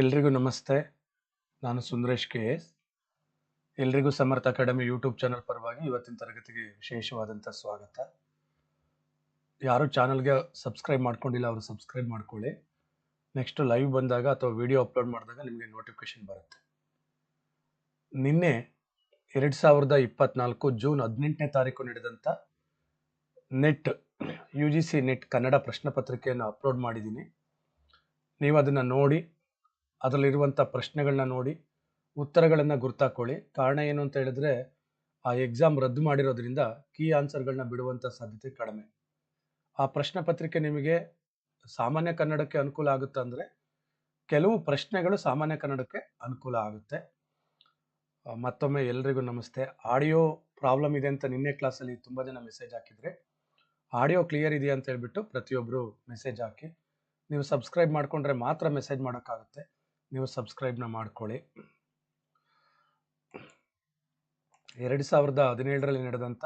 ಎಲ್ರಿಗೂ ನಮಸ್ತೆ. ನಾನು ಸುಂದರೇಶ್ ಕೆ ಎಸ್. ಎಲ್ರಿಗೂ ಸಮರ್ಥ ಅಕಾಡೆಮಿ ಯೂಟ್ಯೂಬ್ ಚಾನಲ್ ಪರವಾಗಿ ಇವತ್ತಿನ ತರಗತಿಗೆ ವಿಶೇಷವಾದಂಥ ಸ್ವಾಗತ. ಯಾರು ಚಾನಲ್ಗೆ ಸಬ್ಸ್ಕ್ರೈಬ್ ಮಾಡ್ಕೊಂಡಿಲ್ಲ, ಅವರು ಸಬ್ಸ್ಕ್ರೈಬ್ ಮಾಡ್ಕೊಳ್ಳಿ. ನೆಕ್ಸ್ಟ್ ಲೈವ್ ಬಂದಾಗ ಅಥವಾ ವಿಡಿಯೋ ಅಪ್ಲೋಡ್ ಮಾಡಿದಾಗ ನಿಮಗೆ ನೋಟಿಫಿಕೇಶನ್ ಬರುತ್ತೆ. ನಿನ್ನೆ ಎರಡು ಸಾವಿರದ ಇಪ್ಪತ್ನಾಲ್ಕು ಜೂನ್ ಹದಿನೆಂಟನೇ ತಾರೀಕು ನಡೆದಂಥ NET, U G C NET Kannada ಪ್ರಶ್ನೆ ಪತ್ರಿಕೆಯನ್ನು ಅಪ್ಲೋಡ್ ಮಾಡಿದ್ದೀನಿ. ನೀವು ಅದನ್ನು ನೋಡಿ ಅದರಲ್ಲಿರುವಂಥ ಪ್ರಶ್ನೆಗಳನ್ನ ನೋಡಿ ಉತ್ತರಗಳನ್ನು ಗುರ್ತಾಕ್ಕೊಳ್ಳಿ. ಕಾರಣ ಏನು ಅಂತ ಹೇಳಿದ್ರೆ, ಆ ಎಕ್ಸಾಮ್ ರದ್ದು ಮಾಡಿರೋದ್ರಿಂದ ಕೀ ಆನ್ಸರ್ಗಳನ್ನ ಬಿಡುವಂಥ ಸಾಧ್ಯತೆ ಕಡಿಮೆ. ಆ ಪ್ರಶ್ನೆ ಪತ್ರಿಕೆ ನಿಮಗೆ ಸಾಮಾನ್ಯ ಕನ್ನಡಕ್ಕೆ ಅನುಕೂಲ ಆಗುತ್ತೆ ಅಂದರೆ, ಕೆಲವು ಪ್ರಶ್ನೆಗಳು ಸಾಮಾನ್ಯ ಕನ್ನಡಕ್ಕೆ ಅನುಕೂಲ ಆಗುತ್ತೆ. ಮತ್ತೊಮ್ಮೆ ಎಲ್ರಿಗೂ ನಮಸ್ತೆ. ಆಡಿಯೋ ಪ್ರಾಬ್ಲಮ್ ಇದೆ ಅಂತ ನಿನ್ನೆ ಕ್ಲಾಸಲ್ಲಿ ತುಂಬ ಜನ ಮೆಸೇಜ್ ಹಾಕಿದ್ರೆ, ಆಡಿಯೋ ಕ್ಲಿಯರ್ ಇದೆಯಾ ಅಂತ ಹೇಳ್ಬಿಟ್ಟು ಪ್ರತಿಯೊಬ್ಬರು ಮೆಸೇಜ್ ಹಾಕಿ, ನೀವು ಸಬ್ಸ್ಕ್ರೈಬ್ ಮಾಡಿಕೊಂಡ್ರೆ ಮಾತ್ರ ಮೆಸೇಜ್ ಮಾಡೋಕ್ಕಾಗುತ್ತೆ. ನೀವು ಸಬ್ಸ್ಕ್ರೈಬ್ನ ಮಾಡ್ಕೊಳ್ಳಿ. ಎರಡು ಸಾವಿರದ ಹದಿನೇಳರಲ್ಲಿ ನಡೆದಂಥ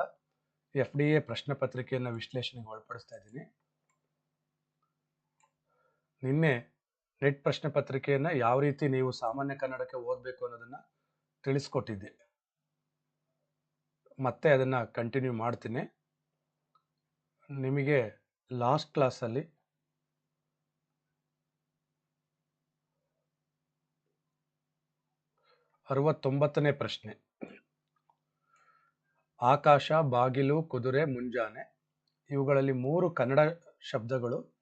ಎಫ್ ಡಿ ಎ ಪ್ರಶ್ನೆ ಪತ್ರಿಕೆಯನ್ನು ವಿಶ್ಲೇಷಣೆಗೆ ಒಳಪಡಿಸ್ತಾ ಇದ್ದೀನಿ. ನಿನ್ನೆ ನೆಟ್ ಪ್ರಶ್ನೆ ಪತ್ರಿಕೆಯನ್ನು ಯಾವ ರೀತಿ ನೀವು ಸಾಮಾನ್ಯ ಕನ್ನಡಕ್ಕೆ ಓದಬೇಕು ಅನ್ನೋದನ್ನು ತಿಳಿಸ್ಕೊಟ್ಟಿದ್ದೆ. ಮತ್ತೆ ಅದನ್ನು ಕಂಟಿನ್ಯೂ ಮಾಡ್ತೀನಿ. ನಿಮಗೆ ಲಾಸ್ಟ್ ಕ್ಲಾಸಲ್ಲಿ ಅರವತ್ತೊಂಬತ್ತನೇ ಪ್ರಶ್ನೆ. ಆಕಾಶ, ಬಾಗಿಲು, ಕುದುರೆ, ಮುಂಜಾನೆ ಇವುಗಳಲ್ಲಿ ಮೂರು ಕನ್ನಡ ಶಬ್ದಗಳು,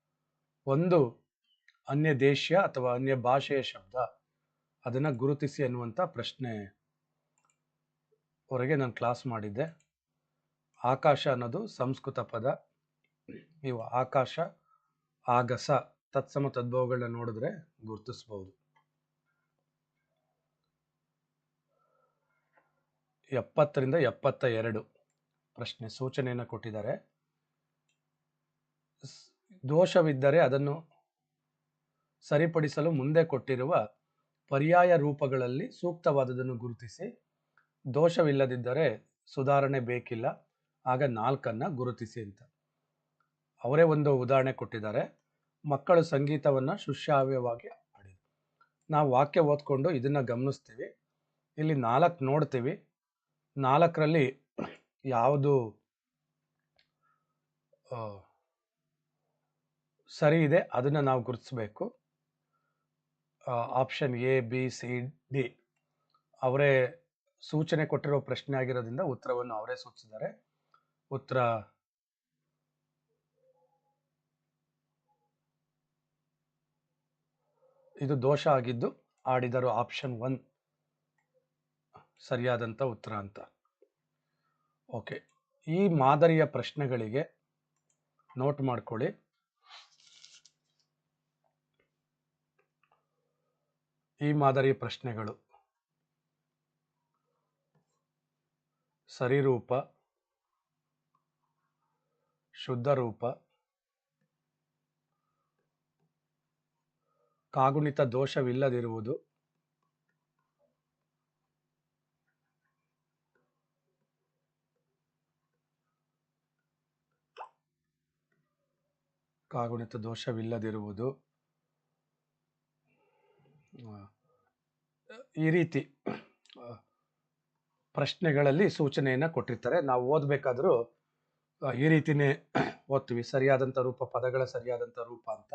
ಒಂದು ಅನ್ಯ ದೇಶ ಅಥವಾ ಅನ್ಯ ಭಾಷೆಯ ಶಬ್ದ. ಅದನ್ನು ಗುರುತಿಸಿ ಅನ್ನುವಂಥ ಪ್ರಶ್ನೆ ಹೊರಗೆ ನಾನು ಕ್ಲಾಸ್ ಮಾಡಿದ್ದೆ. ಆಕಾಶ ಅನ್ನೋದು ಸಂಸ್ಕೃತ ಪದ. ನೀವು ಆಕಾಶ, ಆಗಸ, ತತ್ಸಮ ತದ್ಭವಗಳನ್ನ ನೋಡಿದ್ರೆ ಗುರುತಿಸ್ಬೋದು. ಎಪ್ಪತ್ತರಿಂದ ಎಪ್ಪತ್ತ ಎರಡು ಪ್ರಶ್ನೆ ಸೂಚನೆಯನ್ನು ಕೊಟ್ಟಿದ್ದಾರೆ. ದೋಷವಿದ್ದರೆ ಅದನ್ನು ಸರಿಪಡಿಸಲು ಮುಂದೆ ಕೊಟ್ಟಿರುವ ಪರ್ಯಾಯ ರೂಪಗಳಲ್ಲಿ ಸೂಕ್ತವಾದದನ್ನು ಗುರುತಿಸಿ. ದೋಷವಿಲ್ಲದಿದ್ದರೆ ಸುಧಾರಣೆ ಬೇಕಿಲ್ಲ. ಆಗ ನಾಲ್ಕನ್ನು ಗುರುತಿಸಿ ಅಂತ. ಅವರೇ ಒಂದು ಉದಾಹರಣೆ ಕೊಟ್ಟಿದ್ದಾರೆ. ಮಕ್ಕಳು ಸಂಗೀತವನ್ನು ಶುಶ್ರಾವ್ಯವಾಗಿ ಹಾಡಿದರು. ನಾವು ವಾಕ್ಯ ಓದ್ಕೊಂಡು ಇದನ್ನು ಗಮನಿಸ್ತೀವಿ. ಇಲ್ಲಿ ನಾಲ್ಕು ನೋಡ್ತೀವಿ. ನಾಲ್ಕರಲ್ಲಿ ಯಾವುದು ಸರಿ ಇದೆ, ಅದನ್ನು ನಾವು ಗುರುತಿಸಬೇಕು. Option A B C D ಅವರೇ ಸೂಚನೆ ಕೊಟ್ಟಿರೋ ಪ್ರಶ್ನೆ ಆಗಿರೋದ್ರಿಂದ ಉತ್ತರವನ್ನು ಅವರೇ ಸೂಚಿಸಿದ್ದಾರೆ. ಉತ್ತರ ಇದು ದೋಷ ಆಗಿದ್ದು, ಆಡಿದರು ಆಪ್ಷನ್ ಒನ್ ಸರಿಯಾದಂಥ ಉತ್ತರ ಅಂತ. ಓಕೆ, ಈ ಮಾದರಿಯ ಪ್ರಶ್ನೆಗಳಿಗೆ ನೋಟ್ ಮಾಡ್ಕೊಳ್ಳಿ. ಈ ಮಾದರಿಯ ಪ್ರಶ್ನೆಗಳು. ಸರಿರೂಪ ಶುದ್ಧ ರೂಪ ಕಾಗುಣಿತ ದೋಷವಿಲ್ಲದಿರುವುದು ಕಾಗುಣಿತ ದೋಷವಿಲ್ಲದಿರುವುದು. ಈ ರೀತಿ ಪ್ರಶ್ನೆಗಳಲ್ಲಿ ಸೂಚನೆಯನ್ನು ಕೊಟ್ಟಿರ್ತಾರೆ. ನಾವು ಓದಬೇಕಾದ್ರೂ ಈ ರೀತಿನೇ ಓದ್ತೀವಿ. ಸರಿಯಾದಂಥ ರೂಪ, ಪದಗಳ ಸರಿಯಾದಂಥ ರೂಪ ಅಂತ.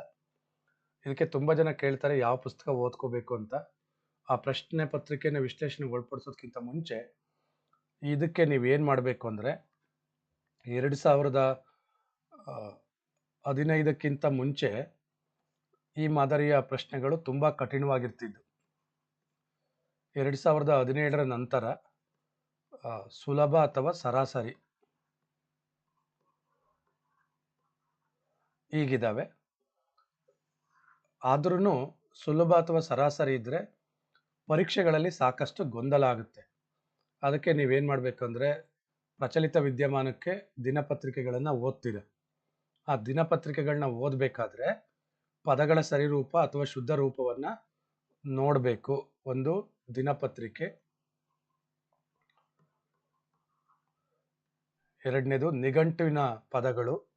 ಇದಕ್ಕೆ ತುಂಬ ಜನ ಕೇಳ್ತಾರೆ, ಯಾವ ಪುಸ್ತಕ ಓದ್ಕೋಬೇಕು ಅಂತ. ಆ ಪ್ರಶ್ನೆ ಪತ್ರಿಕೆನ ವಿಶ್ಲೇಷಣೆಗೆ ಒಳಪಡಿಸೋದಕ್ಕಿಂತ ಮುಂಚೆ, ಇದಕ್ಕೆ ನೀವು ಏನು ಮಾಡಬೇಕು ಅಂದರೆ, ಎರಡು ಸಾವಿರದ ಹದಿನೈದಕ್ಕಿಂತ ಮುಂಚೆ ಈ ಮಾದರಿಯ ಪ್ರಶ್ನೆಗಳು ತುಂಬ ಕಠಿಣವಾಗಿರ್ತಿದ್ದು ಎರಡು ಸಾವಿರದ ಹದಿನೇಳರ ನಂತರ ಸುಲಭ ಅಥವಾ ಸರಾಸರಿ ಈಗಿದ್ದಾವೆ. ಆದ್ರೂ ಸುಲಭ ಅಥವಾ ಸರಾಸರಿ ಇದ್ದರೆ ಪರೀಕ್ಷೆಗಳಲ್ಲಿ ಸಾಕಷ್ಟು ಗೊಂದಲ ಆಗುತ್ತೆ. ಅದಕ್ಕೆ ನೀವೇನು ಮಾಡಬೇಕಂದ್ರೆ, ಪ್ರಚಲಿತ ವಿದ್ಯಮಾನಕ್ಕೆ ದಿನಪತ್ರಿಕೆಗಳನ್ನು ಓದ್ತೀರ. ಆ ದಿನಪತ್ರಿಕೆಗಳನ್ನ ಓದಬೇಕಾದ್ರೆ ಪದಗಳ ಸರಿರೂಪ ಅಥವಾ ಶುದ್ಧ ರೂಪವನ್ನು ನೋಡಬೇಕು. ಒಂದು ದಿನಪತ್ರಿಕೆ. ಎರಡನೇದು ನಿಘಂಟುವಿನ ಪದಗಳು.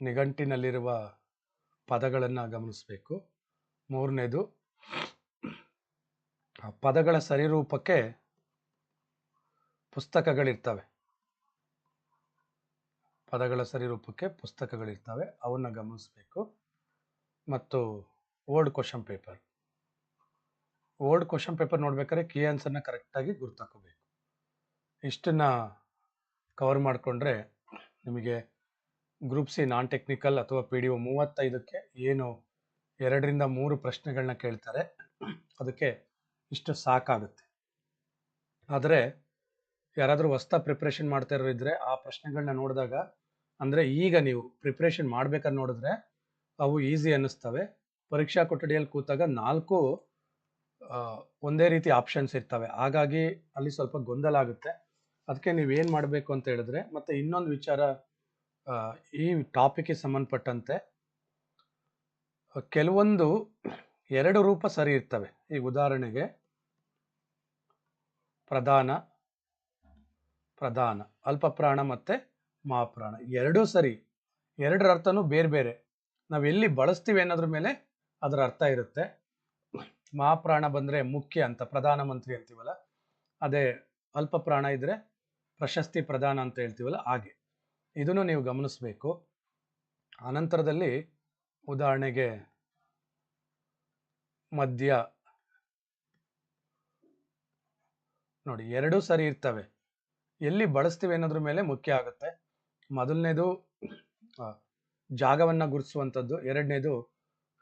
ನಿಘಂಟಿನಲ್ಲಿರುವ ಪದಗಳನ್ನು ಗಮನಿಸಬೇಕು. ಮೂರನೇದು ಪದಗಳ ಸರಿರೂಪಕ್ಕೆ ಪುಸ್ತಕಗಳಿರ್ತವೆ. ಪದಗಳ ಸರಿರೂಪಕ್ಕೆ ಪುಸ್ತಕಗಳಿರ್ತವೆ. ಅವನ್ನ ಗಮನಿಸಬೇಕು. ಮತ್ತು old question paper. Old question paper ನೋಡ್ಬೇಕಾದ್ರೆ ಕೀ ಆನ್ಸರ್ನ ಕರೆಕ್ಟಾಗಿ ಗುರ್ತಾಕೋಬೇಕು ಇಷ್ಟನ್ನ ಕವರ್ ಮಾಡಿಕೊಂಡ್ರೆ ನಿಮಗೆ ಗ್ರೂಪ್ ಸಿ ನಾನ್ ಟೆಕ್ನಿಕಲ್ ಅಥವಾ ಪಿ ಡಿ ಒ ಮೂವತ್ತೈದಕ್ಕೆ ಏನು ಎರಡರಿಂದ ಮೂರು ಪ್ರಶ್ನೆಗಳನ್ನ ಕೇಳ್ತಾರೆ. ಅದಕ್ಕೆ ಇಷ್ಟು ಸಾಕಾಗುತ್ತೆ. ಆದರೆ ಯಾರಾದರೂ ಹೊಸ್ತಾ ಪ್ರಿಪ್ರೇಷನ್ ಮಾಡ್ತಾ ಇರೋರು ಇದ್ರೆ ಆ ಪ್ರಶ್ನೆಗಳನ್ನ ನೋಡಿದಾಗ, ಅಂದರೆ ಈಗ ನೀವು ಪ್ರಿಪ್ರೇಷನ್ ಮಾಡ್ಬೇಕಾದ್ರೆ ನೋಡಿದ್ರೆ ಅವು ಈಸಿ ಅನ್ನಿಸ್ತವೆ. ಪರೀಕ್ಷಾ ಕೊಠಡಿಯಲ್ಲಿ ಕೂತಾಗ ನಾಲ್ಕು ಒಂದೇ ರೀತಿ ಆಪ್ಷನ್ಸ್ ಇರ್ತವೆ. ಹಾಗಾಗಿ ಅಲ್ಲಿ ಸ್ವಲ್ಪ ಗೊಂದಲ ಆಗುತ್ತೆ. ಅದಕ್ಕೆ ನೀವು ಏನು ಮಾಡಬೇಕು ಅಂತ ಹೇಳಿದ್ರೆ, ಮತ್ತು ಇನ್ನೊಂದು ವಿಚಾರ ಈ ಟಾಪಿಕ್ಗೆ ಸಂಬಂಧಪಟ್ಟಂತೆ, ಕೆಲವೊಂದು ಎರಡು ರೂಪ ಸರಿ ಇರ್ತವೆ. ಈಗ ಉದಾಹರಣೆಗೆ ಪ್ರಧಾನ ಪ್ರಧಾನ ಅಲ್ಪಪ್ರಾಣ ಮತ್ತೆ ಮಹಾಪ್ರಾಣ. ಎರಡೂ ಸರಿ. ಎರಡರ ಅರ್ಥನೂ ಬೇರೆ ಬೇರೆ. ನಾವು ಎಲ್ಲಿ ಬಳಸ್ತೀವಿ ಅನ್ನೋದ್ರ ಮೇಲೆ ಅದರ ಅರ್ಥ ಇರುತ್ತೆ. ಮಹಾಪ್ರಾಣ ಬಂದರೆ ಮುಖ್ಯ ಅಂತ, ಪ್ರಧಾನಮಂತ್ರಿ ಅಂತೀವಲ್ಲ, ಅದೇ ಅಲ್ಪ ಪ್ರಾಣ ಇದ್ರೆ ಪ್ರಶಸ್ತಿ ಪ್ರಧಾನ ಅಂತ ಹೇಳ್ತೀವಲ್ಲ, ಹಾಗೆ. ಇದನ್ನು ನೀವು ಗಮನಿಸಬೇಕು. ಅನಂತರದಲ್ಲಿ ಉದಾಹರಣೆಗೆ ಮದ್ಯ. ನೋಡಿ, ಎರಡೂ ಸರಿ ಇರ್ತವೆ. ಎಲ್ಲಿ ಬಳಸ್ತೀವಿ ಅನ್ನೋದ್ರ ಮೇಲೆ ಮುಖ್ಯ ಆಗುತ್ತೆ. ಮೊದಲನೇದು ಜಾಗವನ್ನು ಗುರುತಿಸುವಂಥದ್ದು. ಎರಡನೇದು,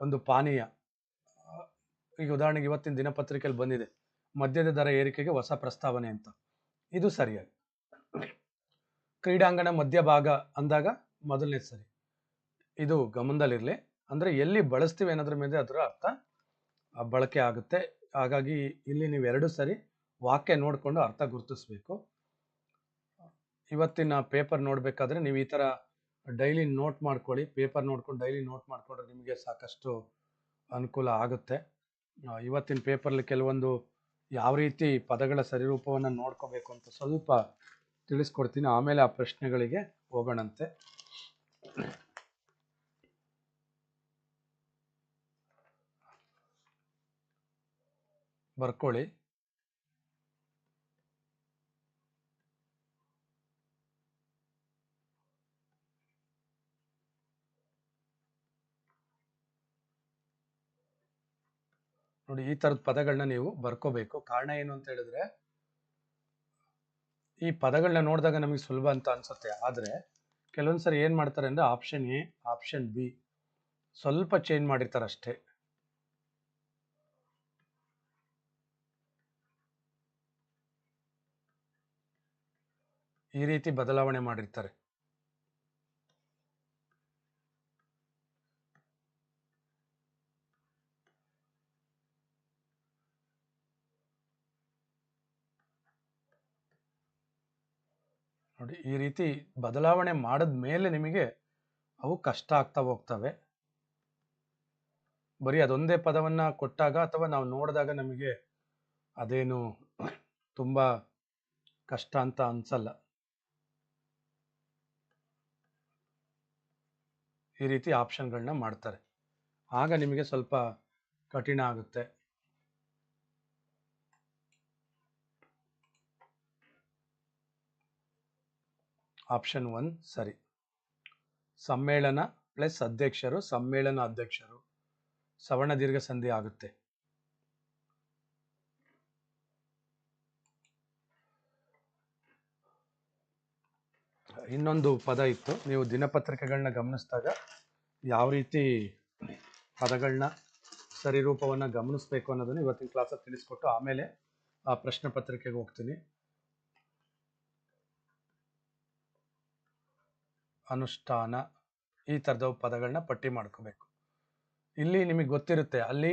ಒಂದು ಪಾನೀಯ. ಈಗ ಉದಾಹರಣೆಗೆ ಇವತ್ತಿನ ದಿನಪತ್ರಿಕೆಯಲ್ಲಿ ಬಂದಿದೆ. ಮದ್ಯದ ದರ ಏರಿಕೆಗೆ ಹೊಸ ಪ್ರಸ್ತಾವನೆ ಅಂತ. ಇದು ಸರಿಯಾಗಿ. ಕ್ರೀಡಾಂಗಣ ಮಧ್ಯಭಾಗ ಅಂದಾಗ ಮೊದಲನೇ ಸರಿ. ಇದು ಗಮನದಲ್ಲಿರಲಿ. ಅಂದರೆ ಎಲ್ಲಿ ಬಳಸ್ತೀವಿ ಅನ್ನೋದ್ರ ಮೇಲೆ ಅದರ ಅರ್ಥ ಬಳಕೆ ಆಗುತ್ತೆ. ಹಾಗಾಗಿ ಇಲ್ಲಿ ನೀವು ಎರಡು ಸರಿ ವಾಕ್ಯ ನೋಡಿಕೊಂಡು ಅರ್ಥ ಗುರುತಿಸ್ಬೇಕು. ಇವತ್ತಿನ ಪೇಪರ್ ನೋಡಬೇಕಾದ್ರೆ ನೀವು ಈ ಥರ ಡೈಲಿ ನೋಟ್ ಮಾಡ್ಕೊಳ್ಳಿ. ಪೇಪರ್ ನೋಡ್ಕೊಂಡು ಡೈಲಿ ನೋಟ್ ಮಾಡಿಕೊಂಡ್ರೆ ನಿಮಗೆ ಸಾಕಷ್ಟು ಅನುಕೂಲ ಆಗುತ್ತೆ. ಇವತ್ತಿನ ಪೇಪರಲ್ಲಿ ಕೆಲವೊಂದು ಯಾವ ರೀತಿ ಪದಗಳ ಸರಿರೂಪವನ್ನು ನೋಡ್ಕೋಬೇಕು ಅಂತ ಸ್ವಲ್ಪ ತಿಳಿಸ್ಕೊಡ್ತೀನಿ. ಆಮೇಲೆ ಆ ಪ್ರಶ್ನೆಗಳಿಗೆ ಹೋಗೋಣಂತೆ. ಬರ್ಕೊಳ್ಳಿ. ನೋಡಿ, ಈ ಥರದ ಪದಗಳನ್ನ ನೀವು ಬರ್ಕೋಬೇಕು. ಕಾರಣ ಏನು ಅಂತ ಹೇಳಿದ್ರೆ, ಈ ಪದಗಳನ್ನ ನೋಡಿದಾಗ ನಮಗೆ ಸುಲಭ ಅಂತ ಅನ್ಸುತ್ತೆ. ಆದರೆ ಕೆಲವೊಂದ್ಸರಿ ಏನು ಮಾಡ್ತಾರೆ ಅಂದರೆ ಆಪ್ಷನ್ ಎ ಆಪ್ಷನ್ ಬಿ ಸ್ವಲ್ಪ ಚೇಂಜ್ ಮಾಡಿರ್ತಾರೆ ಅಷ್ಟೇ. ಈ ರೀತಿ ಬದಲಾವಣೆ ಮಾಡಿರ್ತಾರೆ. ನೋಡಿ, ಈ ರೀತಿ ಬದಲಾವಣೆ ಮಾಡಿದ ಮೇಲೆ ನಿಮಗೆ ಅವು ಕಷ್ಟ ಆಗ್ತಾ ಹೋಗ್ತವೆ. ಬರೀ ಅದೊಂದೇ ಪದವನ್ನ ಕೊಟ್ಟಾಗ ಅಥವಾ ನಾವು ನೋಡಿದಾಗ ನಮಗೆ ಅದೇನು ತುಂಬ ಕಷ್ಟ ಅಂತ ಅನ್ಸಲ್ಲ. ಈ ರೀತಿ ಆಪ್ಷನ್ಗಳನ್ನ ಮಾಡ್ತಾರೆ. ಆಗ ನಿಮಗೆ ಸ್ವಲ್ಪ ಕಠಿಣ ಆಗುತ್ತೆ. ಆಪ್ಷನ್ ಒನ್ ಸರಿ. ಸಮ್ಮೇಳನ ಪ್ಲಸ್ ಅಧ್ಯಕ್ಷರು, ಸಮ್ಮೇಳನ ಅಧ್ಯಕ್ಷರು. ಸವರ್ಣ ದೀರ್ಘ ಸಂಧಿ ಆಗುತ್ತೆ. ಇನ್ನೊಂದು ಪದ ಇತ್ತು. ನೀವು ದಿನಪತ್ರಿಕೆಗಳನ್ನ ಗಮನಿಸಿದಾಗ ಯಾವ ರೀತಿ ಪದಗಳನ್ನ ಸರಿರೂಪವನ್ನು ಗಮನಿಸಬೇಕು ಅನ್ನೋದನ್ನು ಇವತ್ತಿನ ಕ್ಲಾಸಲ್ಲಿ ತಿಳಿಸ್ಕೊಟ್ಟು ಆಮೇಲೆ ಆ ಪ್ರಶ್ನೆ ಪತ್ರಿಕೆಗೆ ಹೋಗ್ತೀನಿ. ಅನುಷ್ಠಾನ ಈ ಥರದ ಪದಗಳನ್ನ ಪಟ್ಟಿ ಮಾಡ್ಕೋಬೇಕು. ಇಲ್ಲಿ ನಿಮಗೆ ಗೊತ್ತಿರುತ್ತೆ, ಅಲ್ಲಿ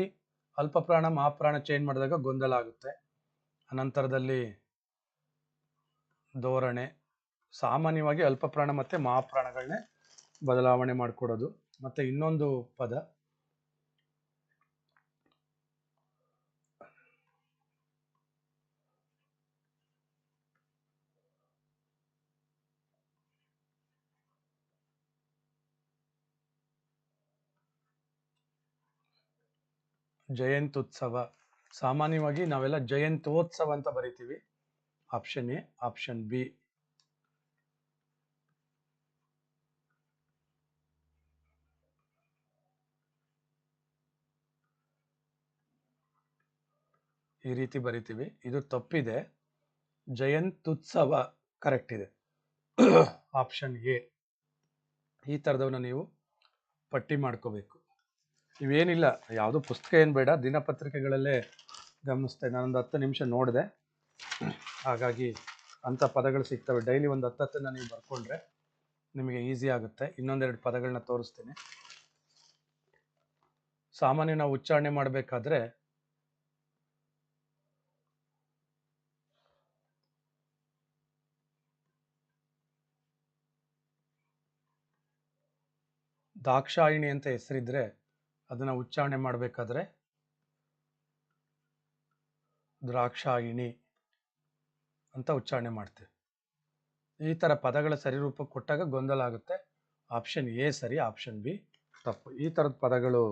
ಅಲ್ಪಪ್ರಾಣ, ಮಹಾಪ್ರಾಣ ಚೇಂಜ್ ಮಾಡಿದಾಗ ಗೊಂದಲ ಆಗುತ್ತೆ. ಅನಂತರದಲ್ಲಿ ಧೋರಣೆ, ಸಾಮಾನ್ಯವಾಗಿ ಅಲ್ಪಪ್ರಾಣ ಮತ್ತು ಮಹಾಪ್ರಾಣಗಳನ್ನೇ ಬದಲಾವಣೆ ಮಾಡಿಕೊಡೋದು. ಮತ್ತು ಇನ್ನೊಂದು ಪದ ಜಯಂತ್ಯುತ್ಸವ ಸಾಮಾನ್ಯವಾಗಿ ನಾವೆಲ್ಲ ಜಯಂತೋತ್ಸವ ಅಂತ ಬರಿತೀವಿ. Option A, option B. ಈ ರೀತಿ ಬರಿತೀವಿ. ಇದು ತಪ್ಪಿದೆ. ಜಯಂತ್ಯುತ್ಸವ ಕರೆಕ್ಟ್ ಇದೆ. Option A. ಈ ಥರದವನ್ನ ನೀವು ಪಟ್ಟಿ ಮಾಡ್ಕೋಬೇಕು. ಇವೇನಿಲ್ಲ ಯಾವುದೋ ಪುಸ್ತಕ ಏನು ಬೇಡ, ದಿನಪತ್ರಿಕೆಗಳಲ್ಲೇ ಗಮನಿಸ್ತೆ ನಾನೊಂದು ಹತ್ತು ನಿಮಿಷ ನೋಡಿದೆ. ಹಾಗಾಗಿ ಅಂಥ ಪದಗಳು ಸಿಗ್ತವೆ. ಡೈಲಿ ಒಂದು ಹತ್ತು ಹತ್ತನ್ನು ನೀವು ಬರ್ಕೊಂಡ್ರೆ ನಿಮಗೆ ಈಸಿ ಆಗುತ್ತೆ. ಇನ್ನೊಂದೆರಡು ಪದಗಳನ್ನ ತೋರಿಸ್ತೀನಿ. ಸಾಮಾನ್ಯ ನಾವು ಉಚ್ಚಾರಣೆ ಮಾಡಬೇಕಾದ್ರೆ ದಾಕ್ಷಾಯಿಣಿ ಅಂತ ಹೆಸರಿದ್ರೆ ಅದನ್ನ ಉಚ್ಚಾರಣೆ ಮಾಡಬೇಕಾದ್ರೆ ದ್ರಾಕ್ಷಾಯಿಣಿ ಅಂತ ಉಚ್ಚಾರಣೆ ಮಾಡ್ತೀವಿ. ಈ ಥರ ಪದಗಳ ಸರಿರೂಪ ಕೊಟ್ಟಾಗ ಗೊಂದಲ ಆಗುತ್ತೆ. ಆಪ್ಷನ್ ಎ ಸರಿ ಆಪ್ಷನ್ ಬಿ ತಪ್ಪು. ಈ ಥರದ ಪದಗಳು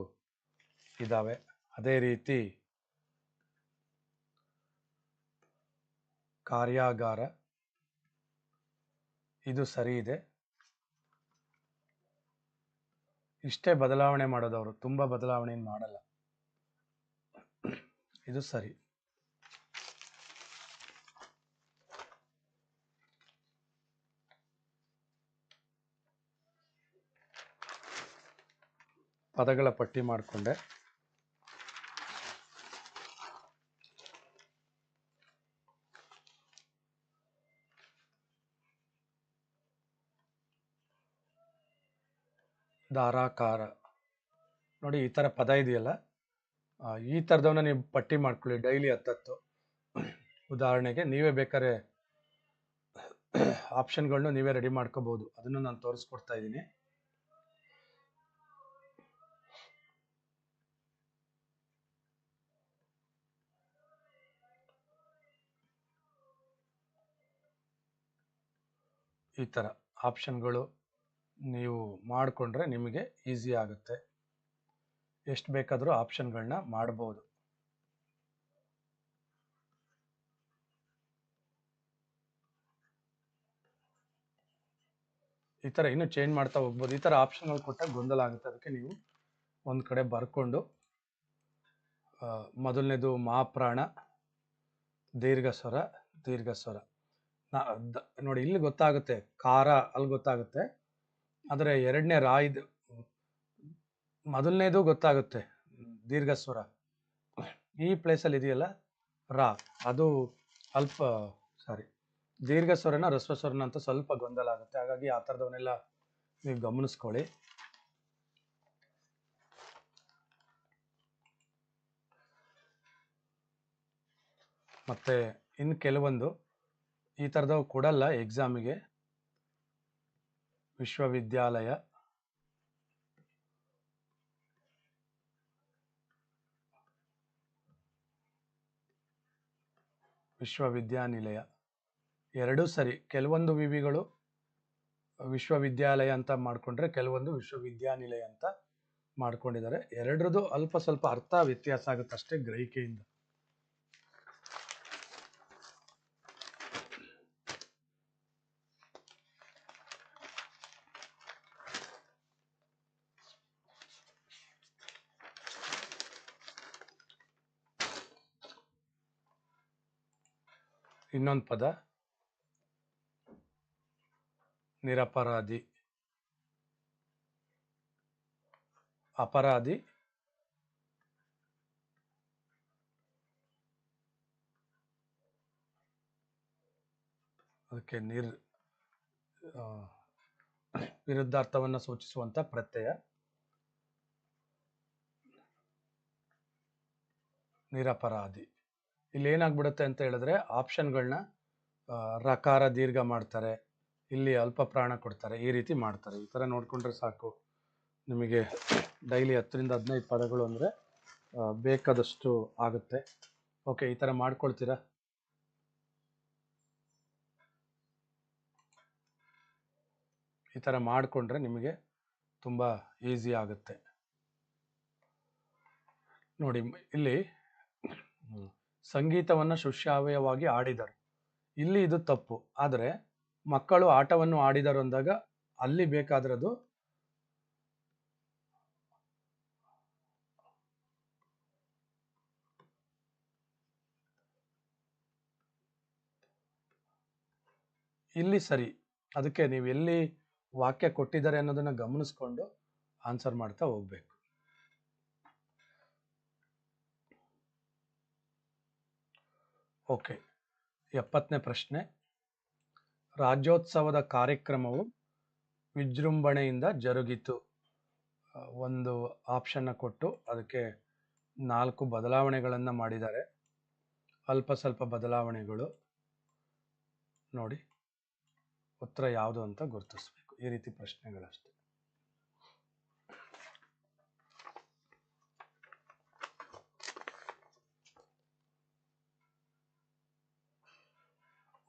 ಇದ್ದಾವೆ ಅದೇ ರೀತಿ ಕಾರ್ಯಾಗಾರ, ಇದು ಸರಿ ಇದೆ. ಇಷ್ಟೇ ಬದಲಾವಣೆ ಮಾಡೋದವರು ತುಂಬ ಬದಲಾವಣೆ ಮಾಡಲ್ಲ. ಇದು ಸರಿ. ಪದಗಳ ಪಟ್ಟಿ ಮಾಡಿಕೊಂಡೆ. ಧಾರಾಕಾರ. ನೋಡಿ, ಈ ಥರ ಪದ ಇದೆಯಲ್ಲ? ಈ ಥರದವನ್ನ ನೀವು ಪಟ್ಟಿ ಮಾಡ್ಕೊಳ್ಳಿ, ಡೈಲಿ ಹತ್ತತ್ತು. ಉದಾಹರಣೆಗೆ, ನೀವೇ ಬೇಕಾದ್ರೆ ಆಪ್ಷನ್ಗಳನ್ನು ನೀವೇ ರೆಡಿ ಮಾಡ್ಕೋಬಹುದು ಅದನ್ನು ನಾನು ತೋರಿಸ್ಕೊಡ್ತಾ ಇದ್ದೀನಿ. ಈ ಥರ ಆಪ್ಷನ್ಗಳು. ನೀವು ಮಾಡಿಕೊಂಡ್ರೆ ನಿಮಗೆ ಈಸಿ ಆಗುತ್ತೆ. ಎಷ್ಟು ಬೇಕಾದರೂ ಆಪ್ಷನ್ಗಳನ್ನ ಮಾಡ್ಬೋದು. ಈ ಥರ ಇನ್ನೂ ಚೇಂಜ್ ಮಾಡ್ತಾ ಹೋಗ್ಬೋದು. ಈ ಥರ ಆಪ್ಷನ್ಗಳು ಕೊಟ್ಟಾಗ ಗೊಂದಲ ಆಗುತ್ತೆ. ಅದಕ್ಕೆ ನೀವು ಒಂದು ಕಡೆ ಬರ್ಕೊಂಡು ಮೊದಲನೇದು ಮಹಾಪ್ರಾಣ ದೀರ್ಘ ಸ್ವರ ದೀರ್ಘ ಸ್ವರ. ನೋಡಿ, ಇಲ್ಲಿ ಗೊತ್ತಾಗುತ್ತೆ. ಖಾರ, ಅಲ್ಲಿ ಗೊತ್ತಾಗುತ್ತೆ. ಆದರೆ ಎರಡನೇ ರಾ ಇದು ಮೊದಲನೇದು ಗೊತ್ತಾಗುತ್ತೆ ದೀರ್ಘ ಸ್ವರ ಈ ಪ್ಲೇಸಲ್ಲಿ ಇದೆಯಲ್ಲ? ರಾ. ಅದು ಅಲ್ಪ ಸಾರಿ ದೀರ್ಘ ಸ್ವರನ ರಸ್ವ ಸ್ವರನ ಅಂತ ಸ್ವಲ್ಪ ಗೊಂದಲ ಆಗುತ್ತೆ. ಹಾಗಾಗಿ ಆ ಥರದವನ್ನೆಲ್ಲ ನೀವು ಗಮನಿಸ್ಕೊಳ್ಳಿ. ಮತ್ತೆ ಇನ್ನು ಕೆಲವೊಂದು ಈ ಥರದವು ಕೊಡಲ್ಲ ಎಕ್ಸಾಮಿಗೆ ವಿಶ್ವವಿದ್ಯಾಲಯ. ವಿಶ್ವವಿದ್ಯಾನಿಲಯ. ಎರಡೂ ಸರಿ, ಕೆಲವೊಂದು ವಿವಿಗಳು ವಿಶ್ವವಿದ್ಯಾಲಯ ಅಂತ ಮಾಡಿಕೊಂಡ್ರೆ ಕೆಲವೊಂದು ವಿಶ್ವವಿದ್ಯಾನಿಲಯ ಅಂತ ಮಾಡ್ಕೊಂಡಿದ್ದಾರೆ. ಎರಡರದು ಅಲ್ಪ ಸ್ವಲ್ಪ ಅರ್ಥ ವ್ಯತ್ಯಾಸ ಆಗುತ್ತೆ ಅಷ್ಟೇ ಗ್ರಹಿಕೆಯಿಂದ. ಇನ್ನೊಂದು ಪದ ನಿರಪರಾಧಿ ಅಪರಾಧಿ ಅದಕ್ಕೆ ನಿರ್ ಆ, ವಿರುದ್ಧಾರ್ಥವನ್ನು ಸೂಚಿಸುವಂತ ಪ್ರತ್ಯಯ ನಿರಪರಾಧಿ ಇಲ್ಲಿ ಏನಾಗ್ಬಿಡುತ್ತೆ ಅಂತ ಹೇಳಿದ್ರೆ ಆಪ್ಷನ್ಗಳನ್ನ ರಕಾರ ದೀರ್ಘ ಮಾಡ್ತಾರೆ. ಇಲ್ಲಿ ಅಲ್ಪ ಪ್ರಾಣ ಕೊಡ್ತಾರೆ. ಈ ರೀತಿ ಮಾಡ್ತಾರೆ. ಈ ಥರ ನೋಡಿಕೊಂಡ್ರೆ ಸಾಕು. ನಿಮಗೆ ಡೈಲಿ ಹತ್ತರಿಂದ ಹದಿನೈದು ಪದಗಳು ಅಂದರೆ ಬೇಕಾದಷ್ಟು ಆಗುತ್ತೆ. ಓಕೆ, ಈ ಥರ ಮಾಡ್ಕೊಳ್ತೀರಾ? ಈ ಥರ ಮಾಡಿಕೊಂಡ್ರೆ ನಿಮಗೆ ತುಂಬ ಈಸಿ ಆಗುತ್ತೆ. ನೋಡಿ, ಇಲ್ಲಿ ಸಂಗೀತವನ್ನ ಶುಶ್ರಾವ್ಯವಾಗಿ ಆಡಿದರು. ಇಲ್ಲಿ ಇದು ತಪ್ಪು. ಆದರೆ ಮಕ್ಕಳು ಆಟವನ್ನು ಆಡಿದರು ಅಂದಾಗ ಅಲ್ಲಿ ಬೇಕಾದ್ರದು ಇಲ್ಲಿ ಸರಿ. ಅದಕ್ಕೆ ನೀವು ಎಲ್ಲಿ ವಾಕ್ಯ ಕೊಟ್ಟಿದ್ದಾರೆ ಅನ್ನೋದನ್ನ ಗಮನಿಸ್ಕೊಂಡು ಆನ್ಸರ್ ಮಾಡ್ತಾ ಹೋಗ್ಬೇಕು. ಓಕೆ, ಎಪ್ಪತ್ತನೇ ಪ್ರಶ್ನೆ. ರಾಜ್ಯೋತ್ಸವದ ಕಾರ್ಯಕ್ರಮವು ವಿಜೃಂಭಣೆಯಿಂದ ಜರುಗಿತು. ಒಂದು ಆಪ್ಷನ್ನ ಕೊಟ್ಟು ಅದಕ್ಕೆ ನಾಲ್ಕು ಬದಲಾವಣೆಗಳನ್ನು ಮಾಡಿದ್ದಾರೆ. ಅಲ್ಪ ಸ್ವಲ್ಪ ಬದಲಾವಣೆಗಳು. ನೋಡಿ, ಉತ್ತರ ಯಾವುದು ಅಂತ ಗುರುತಿಸಬೇಕು. ಈ ರೀತಿ ಪ್ರಶ್ನೆಗಳಷ್ಟೇ.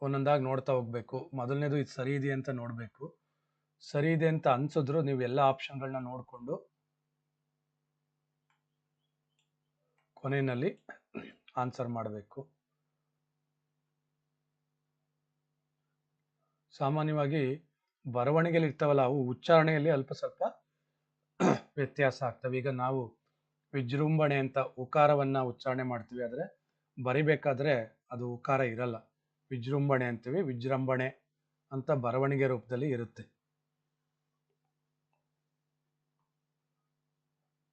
ಒಂದೊಂದಾಗಿ ನೋಡ್ತಾ ಹೋಗ್ಬೇಕು. ಮೊದಲನೇದು ಇದು ಸರಿ ಇದೆ ಅಂತ ನೋಡಬೇಕು. ಸರಿ ಇದೆ ಅಂತ ಅನ್ಸಿದ್ರು ನೀವು ಎಲ್ಲ ಆಪ್ಷನ್ಗಳನ್ನ ನೋಡಿಕೊಂಡು ಕೊನೆಯಲ್ಲಿ ಆನ್ಸರ್ ಮಾಡಬೇಕು. ಸಾಮಾನ್ಯವಾಗಿ ಬರವಣಿಗೆಯಲ್ಲಿ ಇರ್ತಾವಲ್ಲ, ಅವು ಉಚ್ಚಾರಣೆಯಲ್ಲಿ ಅಲ್ಪ ಸ್ವಲ್ಪ ವ್ಯತ್ಯಾಸ ಆಗ್ತವೆ. ಈಗ ನಾವು ವಿಜೃಂಭಣೆ ಅಂತ ಉಕಾರವನ್ನ ಉಚ್ಚಾರಣೆ ಮಾಡ್ತೀವಿ. ಆದರೆ ಬರಿಬೇಕಾದ್ರೆ ಅದು ಉಕಾರ ಇರಲ್ಲ. ವಿಜೃಂಭಣೆ ಅಂತೀವಿ, ವಿಜೃಂಭಣೆ ಅಂತ ಬರವಣಿಗೆ ರೂಪದಲ್ಲಿ ಇರುತ್ತೆ.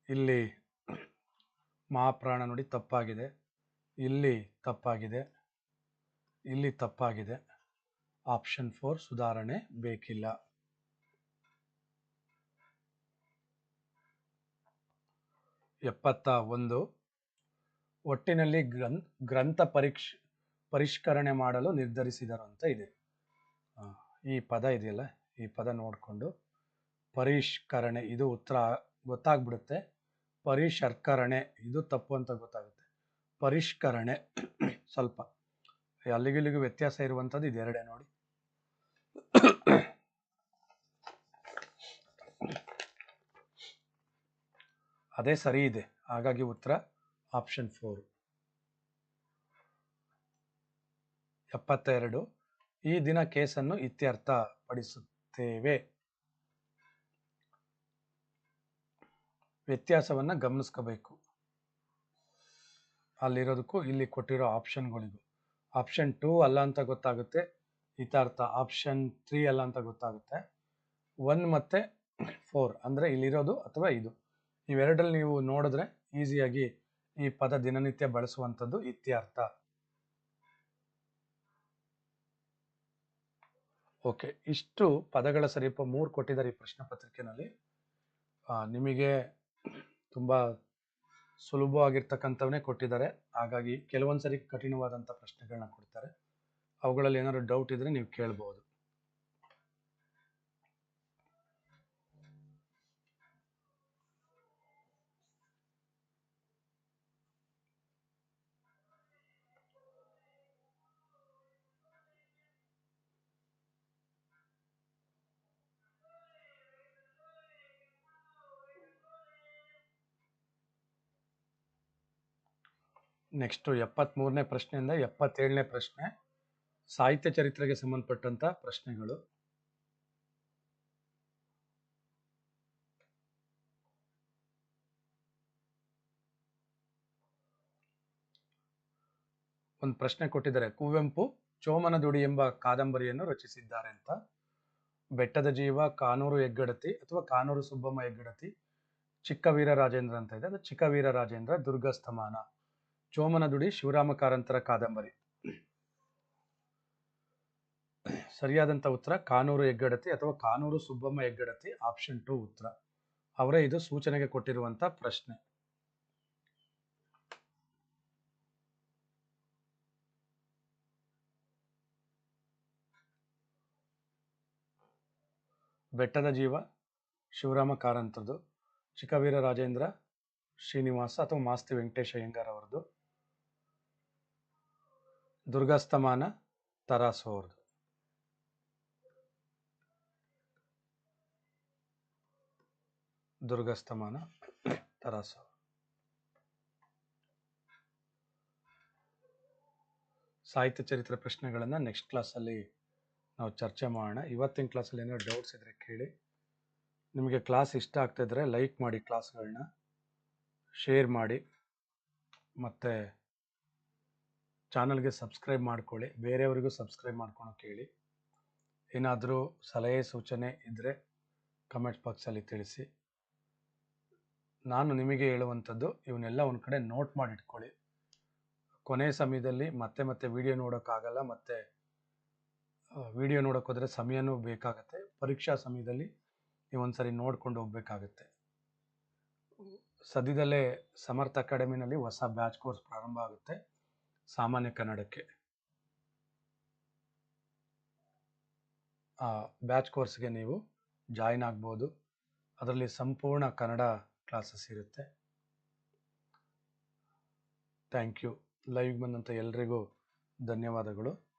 ಇಲ್ಲಿ ಮಹಾಪ್ರಾಣ ನೋಡಿ ತಪ್ಪಾಗಿದೆ. ಇಲ್ಲಿ ತಪ್ಪಾಗಿದೆ. ಇಲ್ಲಿ ತಪ್ಪಾಗಿದೆ. ಆಪ್ಷನ್ ಫೋರ್, ಸುಧಾರಣೆ ಬೇಕಿಲ್ಲ. ಎಪ್ಪತ್ತ ಒಂದು. ಒಟ್ಟಿನಲ್ಲಿ ಗ್ರಂಥ ಗ್ರಂಥ ಪರೀಕ್ಷ ಪರಿಷ್ಕರಣೆ ಮಾಡಲು ನಿರ್ಧರಿಸಿದರು ಅಂತ ಇದೆ ಈ ಪದ ಇದೆಯಲ್ಲ? ಈ ಪದ ನೋಡಿಕೊಂಡು. ಪರಿಷ್ಕರಣೆ, ಇದು ಉತ್ತರ ಗೊತ್ತಾಗ್ಬಿಡುತ್ತೆ. ಪರಿಷರ್ಕರಣೆ ಇದು ತಪ್ಪು ಅಂತ ಗೊತ್ತಾಗುತ್ತೆ. ಪರಿಷ್ಕರಣೆ, ಸ್ವಲ್ಪ. ಅಲ್ಲಿಗಿಲ್ಲಿಗೂ ವ್ಯತ್ಯಾಸ ಇರುವಂಥದ್ದು ಇದೆರಡೇ ನೋಡಿ. ಅದೇ ಸರಿ ಇದೆ. ಹಾಗಾಗಿ ಉತ್ತರ ಆಪ್ಷನ್ ಫೋರ್ ಎಪ್ಪತ್ತೆರಡು ಈ ದಿನ ಕೇಸನ್ನು ಇತ್ಯರ್ಥಪಡಿಸುತ್ತೇವೆ. ವ್ಯತ್ಯಾಸವನ್ನು ಗಮನಿಸ್ಕೋಬೇಕು. ಅಲ್ಲಿರೋದಕ್ಕೂ ಇಲ್ಲಿ ಕೊಟ್ಟಿರೋ ಆಪ್ಷನ್ಗಳಿಗೂ. ಆಪ್ಷನ್ ಟೂ ಅಲ್ಲ ಅಂತ ಗೊತ್ತಾಗುತ್ತೆ ಇತ್ಯರ್ಥ ಆಪ್ಷನ್ ತ್ರೀ ಅಲ್ಲ ಅಂತ ಗೊತ್ತಾಗುತ್ತೆ. ಒನ್ ಮತ್ತೆ ಫೋರ್ ಅಂದರೆ ಇಲ್ಲಿರೋದು ಅಥವಾ ಇದು. ಇವೆರಡರಲ್ಲಿ ನೀವು ನೋಡಿದ್ರೆ ಈಸಿಯಾಗಿ ಈ ಪದ ದಿನನಿತ್ಯ ಬಳಸುವಂಥದ್ದು ಇತ್ಯರ್ಥ. ಓಕೆ, ಇಷ್ಟು ಪದಗಳ ಸರಿಪ ಮೂರು ಕೊಟ್ಟಿದ್ದಾರೆ ಈ ಪ್ರಶ್ನೆ ಪತ್ರಿಕೆನಲ್ಲಿ. ನಿಮಗೆ ತುಂಬ ಸುಲಭವಾಗಿರ್ತಕ್ಕಂಥವನ್ನೇ ಕೊಟ್ಟಿದ್ದಾರೆ. ಹಾಗಾಗಿ ಕೆಲವೊಂದ್ಸರಿ ಕಠಿಣವಾದಂಥ ಪ್ರಶ್ನೆಗಳನ್ನ ಕೊಡ್ತಾರೆ. ಅವುಗಳಲ್ಲಿ ಏನಾದ್ರು ಡೌಟ್ ಇದ್ದರೆ ನೀವು ಕೇಳ್ಬೋದು. ನೆಕ್ಸ್ಟ್ ಎಪ್ಪತ್ಮೂರನೇ ಪ್ರಶ್ನೆಯಿಂದ ಎಪ್ಪತ್ತೇಳನೇ ಪ್ರಶ್ನೆ, ಸಾಹಿತ್ಯ ಚರಿತ್ರೆಗೆ ಸಂಬಂಧಪಟ್ಟಂತ ಪ್ರಶ್ನೆಗಳು. ಒಂದು ಪ್ರಶ್ನೆ ಕೊಟ್ಟಿದ್ದಾರೆ, ಕುವೆಂಪು ಚೋಮನದುಡಿ ಎಂಬ ಕಾದಂಬರಿಯನ್ನು ರಚಿಸಿದ್ದಾರೆ ಅಂತ. ಬೆಟ್ಟದ ಜೀವ, ಕಾನೂರು ಹೆಗ್ಗಡತಿ ಅಥವಾ ಕಾನೂರು ಸುಬ್ಬಮ್ಮ ಹೆಗ್ಗಡತಿ ಚಿಕ್ಕ ವೀರರಾಜೇಂದ್ರ ಅಂತ ಇದೆ. ಅದು ಚಿಕ್ಕ ವೀರರಾಜೇಂದ್ರ ದುರ್ಗಸ್ತಮಾನ ಚೋಮನದುಡಿ ಶಿವರಾಮ ಕಾರಂತರ ಕಾದಂಬರಿ. ಸರಿಯಾದಂತ ಉತ್ತರ, ಕಾನೂರು ಹೆಗ್ಗಡತಿ ಅಥವಾ ಕಾನೂರು ಸುಬ್ಬಮ್ಮ ಹೆಗ್ಗಡತಿ ಆಪ್ಷನ್ ಟು ಉತ್ತರ. ಅವರೇ ಇದು ಸೂಚನೆಗೆ ಕೊಟ್ಟಿರುವಂತ ಪ್ರಶ್ನೆ. ಬೆಟ್ಟದ ಜೀವ ಶಿವರಾಮ ಕಾರಂತರದು ಚಿಕ್ಕವೀರ ರಾಜೇಂದ್ರ ಶ್ರೀನಿವಾಸ ಅಥವಾ ಮಾಸ್ತಿ ವೆಂಕಟೇಶ ಅಯ್ಯಂಗಾರ್ ಅವರದು ದುರ್ಗಾಸ್ತಮಾನ ತರಾಸು ಅವ್ರದ್ದು. ದುರ್ಗಾಸ್ತಮಾನ ತರಾಸು ಸಾಹಿತ್ಯ ಚರಿತ್ರೆ ಪ್ರಶ್ನೆಗಳನ್ನು ನೆಕ್ಸ್ಟ್ ಕ್ಲಾಸಲ್ಲಿ ನಾವು ಚರ್ಚೆ ಮಾಡೋಣ. ಇವತ್ತಿನ ಕ್ಲಾಸಲ್ಲಿ ಏನಾದ್ರು ಡೌಟ್ಸ್ ಇದ್ದರೆ ಕೇಳಿ. ನಿಮಗೆ ಕ್ಲಾಸ್ ಇಷ್ಟ ಆಗ್ತಾಯಿದ್ರೆ ಲೈಕ್ ಮಾಡಿ ಕ್ಲಾಸ್ಗಳನ್ನ ಶೇರ್ ಮಾಡಿ, ಮತ್ತು ಚಾನಲ್ಗೆ ಸಬ್ಸ್ಕ್ರೈಬ್ ಮಾಡ್ಕೊಳ್ಳಿ, ಬೇರೆಯವರಿಗೂ ಸಬ್ಸ್ಕ್ರೈಬ್ ಮಾಡ್ಕೊಳಕ್ಕೆ ಹೇಳಿ. ಏನಾದರೂ ಸಲಹೆ, ಸೂಚನೆ ಇದ್ದರೆ ಕಮೆಂಟ್ ಬಾಕ್ಸಲ್ಲಿ ತಿಳಿಸಿ. ನಾನು ನಿಮಗೆ ಹೇಳುವಂಥದ್ದು, ಇವನ್ನೆಲ್ಲ ಒಂದು ಕಡೆ ನೋಟ್ ಮಾಡಿ ಇಟ್ಕೊಳ್ಳಿ ಕೊನೆ ಸಮಯದಲ್ಲಿ ಮತ್ತೆ ಮತ್ತೆ ವಿಡಿಯೋ ನೋಡೋಕ್ಕಾಗಲ್ಲ, ಮತ್ತು ವಿಡಿಯೋ ನೋಡೋಕ್ಕೋದ್ರೆ ಸಮಯನೂ ಬೇಕಾಗತ್ತೆ. ಪರೀಕ್ಷಾ ಸಮಯದಲ್ಲಿ ನೀವು ಒಂದ್ಸರಿ ನೋಡ್ಕೊಂಡು ಹೋಗ್ಬೇಕಾಗತ್ತೆ. ಸದ್ಯದಲ್ಲೇ ಸಮರ್ಥ ಅಕಾಡೆಮಿನಲ್ಲಿ ಹೊಸ ಬ್ಯಾಚ್ ಕೋರ್ಸ್ ಪ್ರಾರಂಭ ಆಗುತ್ತೆ. ಸಾಮಾನ್ಯ ಕನ್ನಡಕ್ಕೆ. ಆ ಬ್ಯಾಚ್ ಕೋರ್ಸ್ಗೆ ನೀವು ಜಾಯಿನ್ ಆಗ್ಬೋದು. ಅದರಲ್ಲಿ ಸಂಪೂರ್ಣ ಕನ್ನಡ ಕ್ಲಾಸಸ್ ಇರುತ್ತೆ. Thank you. ಲೈವ್ ಬಂದಂಥ ಎಲ್ರಿಗೂ ಧನ್ಯವಾದಗಳು.